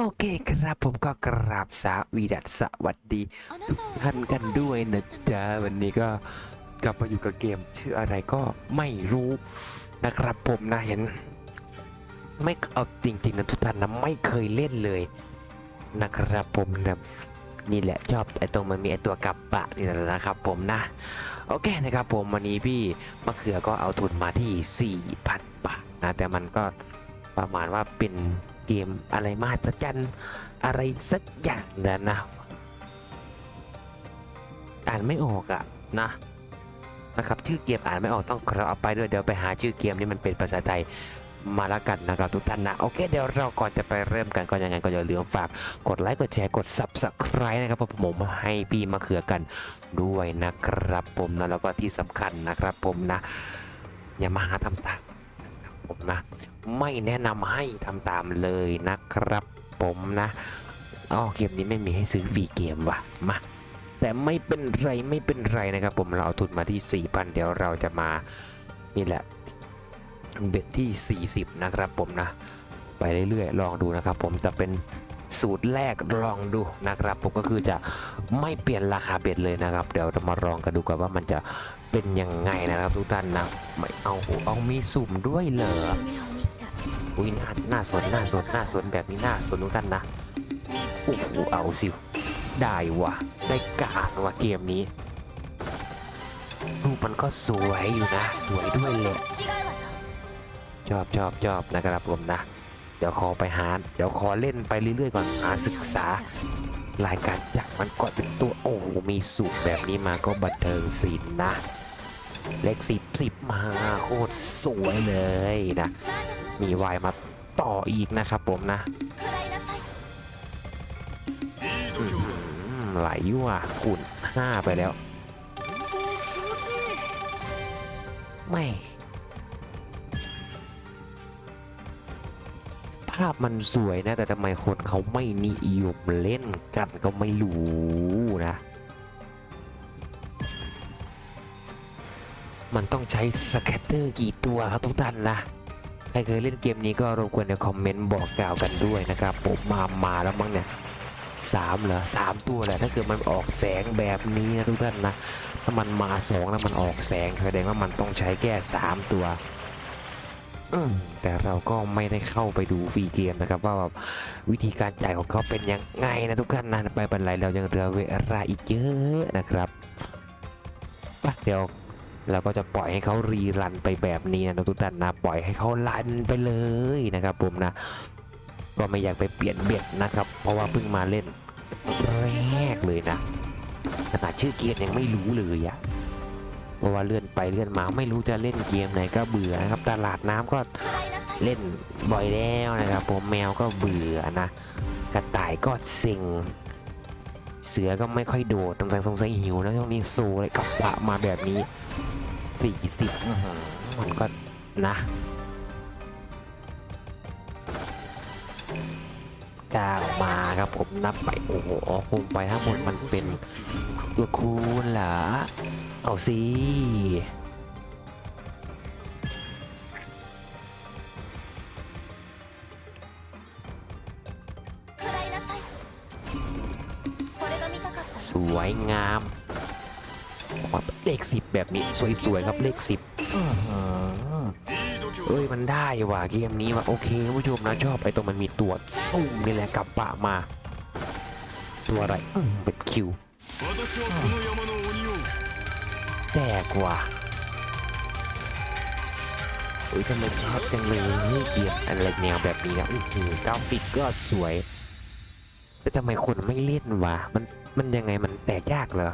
โอเคครับผมก็กราบสวีดัสสวัสดีทุกท่านกันด้วยนะจ๊ะวันนี้ก็กลับมาอยู่กับเกมชื่ออะไรก็ไม่รู้นะครับผมนะเห็น ไม่เอาจริงๆนะทุกท่านนะไม่เคยเล่นเลยนะครับผมนะนี่แหละชอบไอตรงมันมีไอตัวกับปะนี่แหละนะครับผมนะ โอเคนะครับผมวันนี้พี่มะเขือก็เอาทุนมาที่4,000บาทนะแต่มันก็ประมาณว่าเป็น เกมอะไรมหัศจรรย์อะไรสักอย่างนะนะ อ่านไม่ออกอะนะนะครับชื่อเกมอ่านไม่ออกต้องขอเอาไปด้วยเดี๋ยวไปหาชื่อเกมนี้มันเป็นภาษาไทยมาละกันนะครับทุกท่านนะโอเคเดี๋ยวเราก่อนจะไปเริ่มกันก็ยังไงก็อย่าลืมฝากกดไลค์กดแชร์กด subscribe นะครับผมผมให้พี่มะเขือกันด้วยนะครับผมนะแล้วก็ที่สำคัญนะครับผมนะ อย่ามาหาทำตามนะครับผมนะ ไม่แนะนำให้ทำตามเลยนะครับผมนะอ๋อเกมนี้ไม่มีให้ซื้อฟรีเกมว่ะมาแต่ไม่เป็นไรไม่เป็นไรนะครับผมเราเอาทุนมาที่4,000เดี๋ยวเราจะมานี่แหละเบ็ดที่ 40 นะครับผมนะ ไปเรื่อยๆ ลองดูนะครับผมแต่เป็นสูตรแรกลองดูนะครับ ผมก็คือจะไม่เปลี่ยนราคาเบ็ดเลยนะครับ เดี๋ยวเรามาลองกันดูกันว่ามันจะเป็นยังไงนะครับทุกท่านนะไม่เอาเอามีสุ่มด้วยเหรอ อุ้ยน่าน่าสนน่าสนน่าสนแบบนี้น่าสนทุกท่านนะโอ้โหเอาสิได้วะได้การวะเกมนี้รูปมันก็สวยอยู่นะ สวยด้วยแหละชอบชอบชอบนะครับผมนะ เดี๋ยวขอไปหา เดี๋ยวขอเล่นไปเรื่อยๆก่อนหาศึกษารายการจักมันก่อนเป็นตัวโอ้โหมีสูตรแบบนี้มาก็บันเทิงศิลป์นะ เลขสิบสิบมาโคตรสวยเลยนะ มีวายมาต่ออีกนะครับผมนะไหลว่ะขุนห้าไปแล้ว ไม่ภาพมันสวยนะ แต่ทำไมคนเขาไม่นิยมเล่นกันก็ไม่รู้นะ มันต้องใช้สแคตเตอร์กี่ตัวครับทุกท่านนะ ใครเคยเล่นเกมนี้ก็รบกวนในคอมเมนต์บอกกล่าวกันด้วยนะครับผมมามาแล้วมั้งเนี่ยสามเหรอสามตัวแหละถ้าเกิดมันออกแสงแบบนี้นะทุกท่านนะถ้ามันมาสองแล้วมันออกแสงแสดงว่ามันต้องใช้แค่สามตัวอืแต่เราก็ไม่ได้เข้าไปดูฟรีเกมนะครับ ว่าแบบวิธีการจ่ายของเขาเป็นยังไงนะทุกท่านนะไปบรรลัยเรายังเหลือเวลาอีกเยอะนะครับไปเดี๋ยว เราก็จะปล่อยให้เขารีรันไปแบบนี้นะทุกท่านนะปล่อยให้เขารันไปเลยนะครับผมนะ ก็ไม่อยากไปเปลี่ยนเบ็ดนะครับ เพราะว่าเพิ่งมาเล่นแรกเลยนะขนาดชื่อเกมยังไม่รู้เลยอะเพราะว่าเลื่อนไปเลื่อนมาไม่รู้จะเล่นเกมไหนก็เบื่อนะครับ ตลาดน้ำก็เล่นบ่อยแล้วนะครับ ผมแมวก็เบื่อนะ กระต่ายก็เซ็งเสือก็ไม่ค่อยโดดตงสงสัยหิวนะช่วงนี้สูเลยกับปะมาแบบนี้ สี่สิบมันก็นะก้าวมาครับผมนับไป โอ้โหคุมไปทั้งหมดมันเป็นตัวคูณเหรอ เอาสิสวยงาม เลขสิบแบบนี้สวยๆครับเลขสิบเอ้ยมันได้ว่ะเกมนี้ว่ะโอเคผู้ชมนะชอบไอ้ตรงมันมีตัวซุ่มนี่แหละกับปะมา ตัวอะไรอืมเป็นคิวแตกว่ะเอ้ยทำไมชอบจังเลยเกียร์อะไรแนวแบบนี้นะอื้อหือกราฟิกก็สวยแต่ทำไมคนไม่เล่นวะมันมันยังไงมันแตกยากเหรอ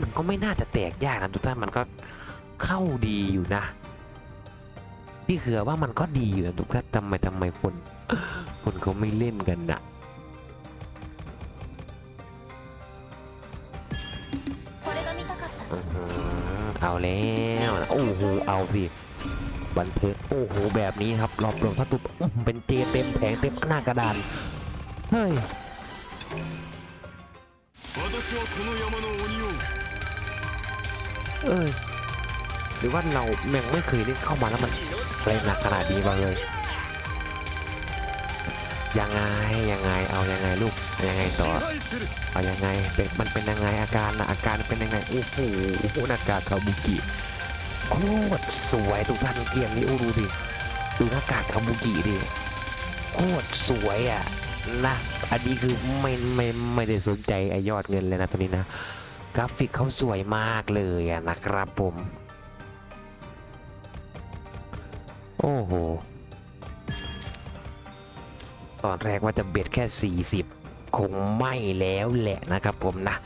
มันก็ไม่น่าจะแตกยากนะทุกท่านมันก็เข้าดีอยู่นะพี่เขือว่ามันก็ดีอยู่นะทุกท่านทำไมทำไมคน คนเขาไม่เล่นกันนะเอาแล้วโอ้โหเอาสิบันเทิงโอ้โหแบบนี้ครับรอบรองถ้าตุบเป็นเจเต็มแผงเต็มหน้ากระดานเฮ้ย เอ้ยหรือว่าเราแม่งไม่เคยเล่นเข้ามาแล้วมันแะไรหนักขนาดนี้มาเลย ยังไงยังไงเอายังไงลูกยังไงต่อเอายังไงเป็นมันเป็นยังไงอาการนะอาการเป็นยังไงโอ้โหโอ้โหหน้ากากคาบุกิโคตรสวยทุกท่านเกมนี้โอ้ดูดิดูหน้ากากคาบุกิดิโคตรสวยอะนะอันนี้คือไม่ไม่ไม่ได้สนใจไอยอดเงินเลยนะตัวนี้นะ กราฟิกเขาสวยมากเลยอะนะครับผม โอ้โห ตอนแรกว่าจะเบ็ดแค่ 40 คงไม่แล้วแหละนะครับผมนะ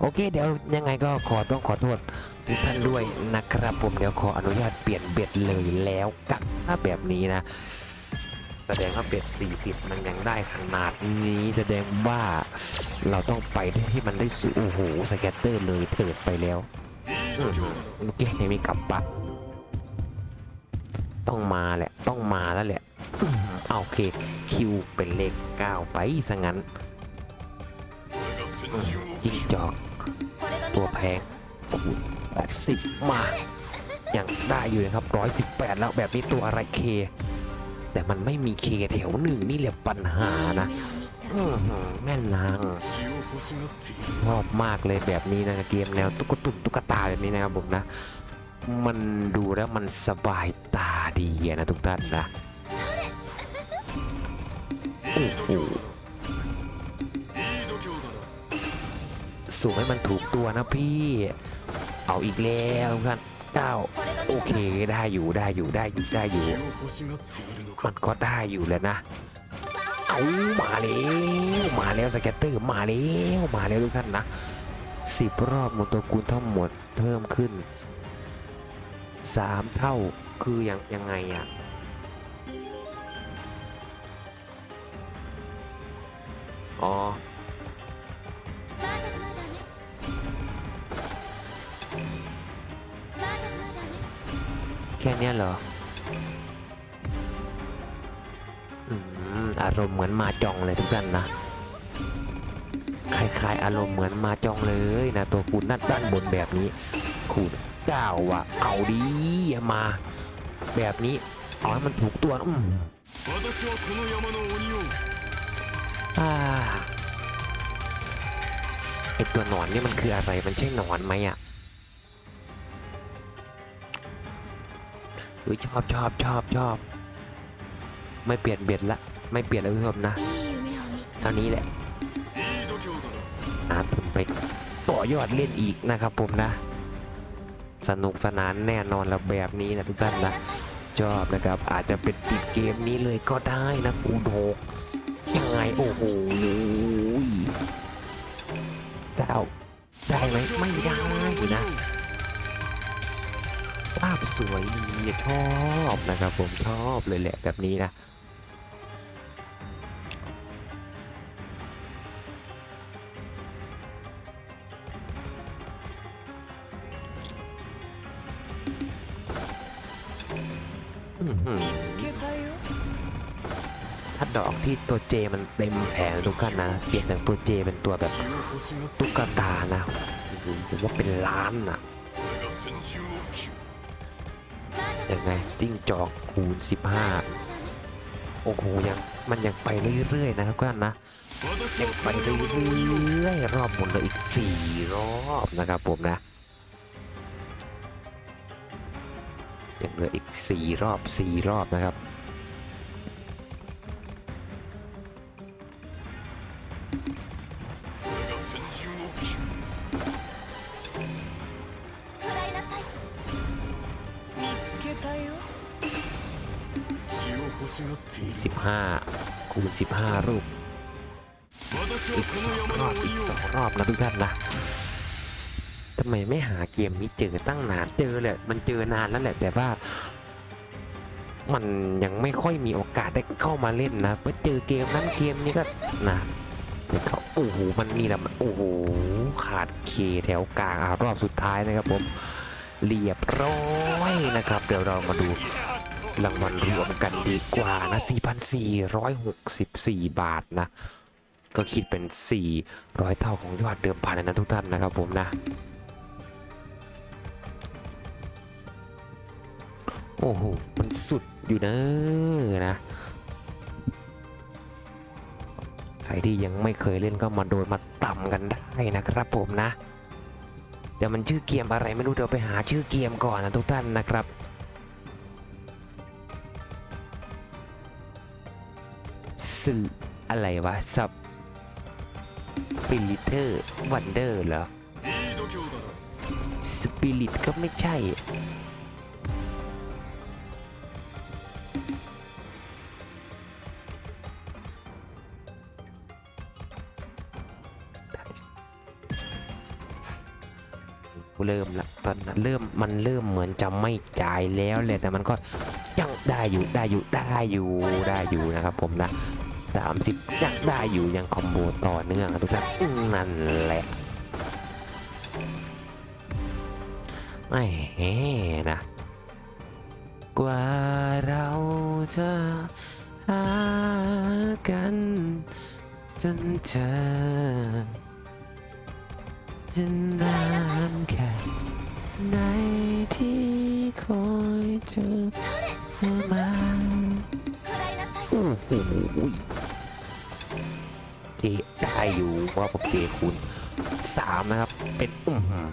โอเค เดี๋ยวยังไงก็ขอต้องขอโทษทุกท่านด้วยนะครับผมเดี๋ยวขออนุญาตเปลี่ยนเบ็ดเลยแล้วกันแบบนี้นะ แสดงว่าเป็ด 40 มันยังได้ขนาดนี้แสดงว่าเราต้องไปที่มันได้สูโอ้โหสแกตเตอร์เลยเถิดไปแล้วลูกแก้ยังมีกลับปะต้องมาแหละ ต้องมาแล้วแหละเอาโอเคคิวเป็นเลข 9 ไปซะงั้นจิ้งจอก ตัวแพง80 มา ยังได้อยู่ครับ 118 แล้วแบบนี้ตัวอะไรเค แต่มันไม่มีเคแถวหนึ่งนี่แหละปัญหานะแม่นางชอบมากเลยแบบนี้นะเกมแนวตุ๊กตุ่มตุ๊กตาแบบนี้นะครับผมนะ มันดูแล้วมันสบายตาดีนะทุกท่านนะโอ้โหสูงให้มันถูกตัวนะพี่ เอาอีกแล้วทุกท่านเจ้า โอเคได้อยู่ได้อยู่ได้อยู่ได้อยู่มันก็ได้อยู่แล้วนะเอามาแล้วมาแล้วสเก็ตเตอร์มาแล้วมาแล้วทุกท่านนะสิบรอบมอตัวคูณทั้งหมดเพิ่มขึ้นสามเท่าคือยังยังไงอะ่ะอ๋อ แค่นี้เหรออารมณ์เหมือนมาจองเลยทุกท่านนะคล้ายๆ อารมณ์เหมือนมาจองเลยนะ ตัวคูณนั่นด้านบนแบบนี้คูณเจ้าวะเอาดีมา แบบนี้เอาให้มันถูกตัวอืมไอตัวหนอนนี่มันคืออะไรมันใช่หนอนไหมอะ อุ้ยชอบชอบชอบชอบ ไม่เปลี่ยนเบ็ดละ ไม่เปลี่ยนแล้วผู้ชมนะ เท่านี้แหละอาทุนไปต่อยอดเล่นอีกนะครับผมนะ สนุกสนานแน่นอนแล้วแบบนี้นะทุกท่านนะ ชอบนะครับ อาจจะเป็นติดเกมนี้เลยก็ได้นะกูโดกยังไงโอ้โหเจ้าได้ไหมไม่ได้นะ ภาพสวยดีชอบนะครับผมชอบเลยแหละแบบนี้นะถ้าดอกที่ตัวเจมันเต็มแผงทุกขั้นนะเปลี่ยนจากตัวเจเป็นตัวแบบตุ๊กตานะผมว่าเป็นล้านอะ ยังไงจิ้งจอกคูณ 15 โอ้โหยังมันยังไปเรื่อยๆนะครับก็นะยังไปเรื่อยๆรอบหมดเลยอีก 4 รอบนะครับผมนะยังเหลืออีก 4 รอบ 4 รอบนะครับ 15 รูป อีกสองรอบอีกสองรอบนะทุกท่านนะทำไมไม่หาเกมนี้เจอตั้งนานเจอแหละมันเจอนานแล้วแหละแต่ว่ามันยังไม่ค่อยมีโอกาสได้เข้ามาเล่นนะไปเจอเกมนั้นเกมนี้ก็นะแต่เขาโอ้โหมันมีแล้วมันโอ้โหขาดเคแถวกลางรอบสุดท้ายนะครับผมเรียบร้อยนะครับ เดี๋ยวเรามาดู รางวัลรวมกันดีกว่านะ 4,464 บาทนะ ก็คิดเป็น 400 เท่าของยอดเดิมพันนะทุกท่านนะครับผมนะ โอ้โห มันสุดอยู่เนอะนะที่ยังไม่เคยเล่นก็มาโดนมาต่ำกันได้นะครับผมนะเดี๋ยวมันชื่อเกมอะไรไม่รู้เดี๋ยวไปหาชื่อเกมก่อนนะทุกท่านนะครับ สอะไรวะสับฟิลิเตอร์วันเดอร์เหรอสปิริตก็ไม่ใช่ เริ่มละตอนนั้นเริ่มมันเริ่มเหมือนจะไม่จ่ายแล้วเลยแต่มันก็ยังได้อยู่ได้อยู่ได้อยู่ได้อยู่นะครับผมนะ 30ยังได้อยู่ยังคอมโบต่อเนื่องทุกท่านนั่นแหละไม่แห่นะ กว่าเราจะหากันจนเจอจะนานแค่ไหนที่คอยเจอมา โอ้โหเจได้อยู่ว่าผมเจคุณสามนะครับ เป็นอือหือ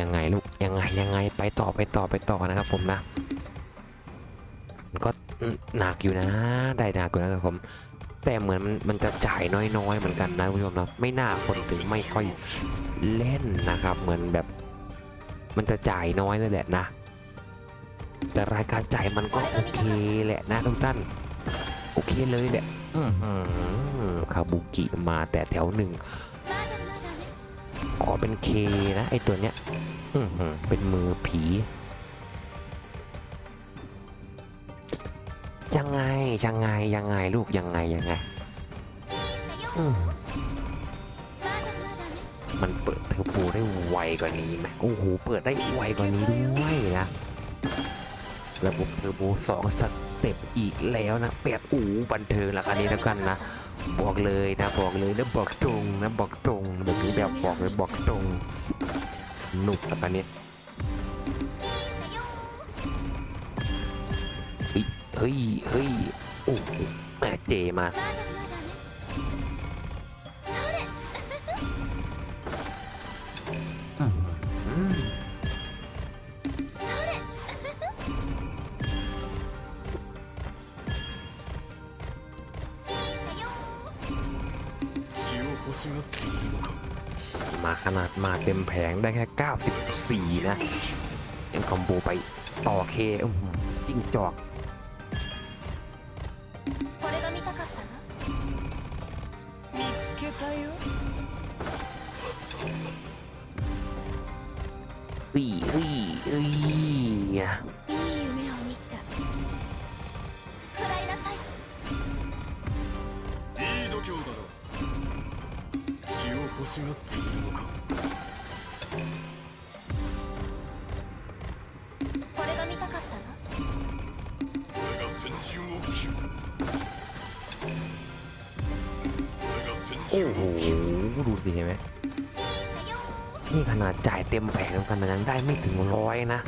ยังไงลูก ยังไงยังไงไปต่อไปต่อไปต่อนะครับผมนะมันก็หนักอยู่นะ ได้หนักอยู่นะครับผม แต่เหมือนมันจะจ่ายน้อยๆ เหมือนกันนะคุณผู้ชมนะไม่น่าคนถึงไม่ค่อยเล่นนะครับ เหมือนแบบ มันจะจ่ายน้อยเลยแหละนะ แต่รายการจ่ายมันก็โอเคแหละนะทุกท่านโอเคเลยแหละคาบุกิมาแต่แถวหนึ่งขอเป็นเคนะไอตัวเนี้ยเป็นมือผี ยังไงยังไงยังไงลูกยังไงยังไงอืมมันเปิดเทอร์โบได้ไวกว่านี้ไหมโอ้โหเปิดได้ไวกว่านี้ด้วยนะระบบเทอร์โบสองสเต็ปอีกแล้วนะแปดอูบันเทิงละคันนี้แล้วกันนะบอกเลยนะบอกเลยนะบอกตรงนะบอกตรงแบบนี้แบบบอกเลยบอกตรงสนุกนะคันนี้ เฮ้ยเฮ้ยโอ้แม่เจมามาขนาดมาเต็มแผงได้แค่ 94 นะยังคอมโบไปต่อเคจิ้งจอก い、うい、うい。いい夢を見た。らなさい。いい度胸だろ。を欲しがっているのか。これが見たかったな。が先陣を切る。が先陣を切る。 ที่ขนาดจ่ายเต็มแผงกันยังได้ไม่ถึงร้อยนะ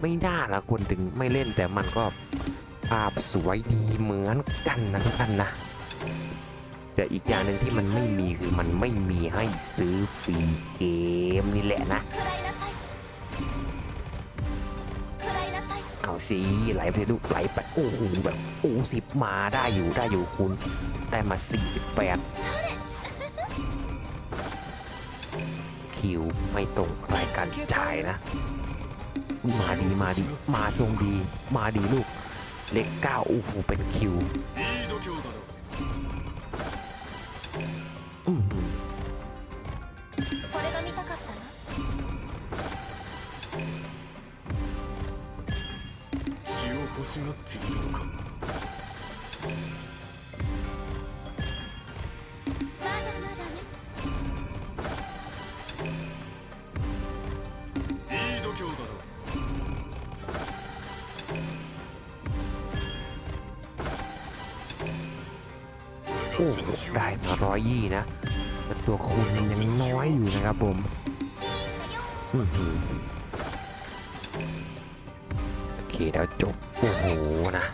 ไม่น่าละคนถึงไม่เล่นแต่มันก็ภาพสวยดีเหมือนกันนะทุกท่านนะ แต่อีกอย่างหนึ่งที่มันไม่มีคือมันไม่มีให้ซื้อฟรีเกมนี่แหละนะ เอาสิไหลไปลูกไหลไปโอ้โหแบบโอ้สิบมาได้อยู่ได้อยู่คุณ ได้มา 48 คิวไม่ตรงรายการจ่ายนะมาดีมาดีมาทรงดี มาดีลูก เลขเก้าโอ้โหเป็นคิว โอ้ได้มาร้อยยี่นะแต่ตัวคูณยังน้อยอยู่นะครับผมอื้อหือโอเคแล้วจบ โอ้โหนะ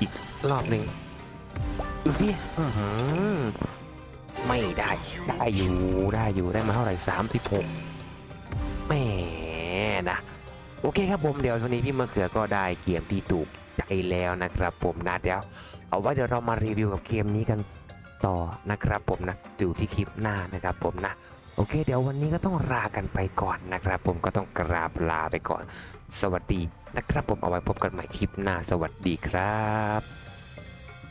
อีกรอบหนึ่งดูสิไม่ได้ ได้อยู่ได้อยู่ได้มาเท่าไหร่สามสิบหกแหมนะ โอเคครับผมเดี๋ยววันนี้พี่มะเขือก็ได้เกมที่ถูก ใจแล้วนะครับผมนะเดี๋ยวเอาไว้เดี๋ยวเรามารีวิวกับเกมนี้กันต่อนะครับผมนะอยู่ที่คลิปหน้านะครับผมนะโอเค เดี๋ยววันนี้ก็ต้องลากันไปก่อนนะครับ ผมก็ต้องกราบลาไปก่อน สวัสดีนะครับ ผมเอาไว้พบกันใหม่คลิปหน้าสวัสดีครับ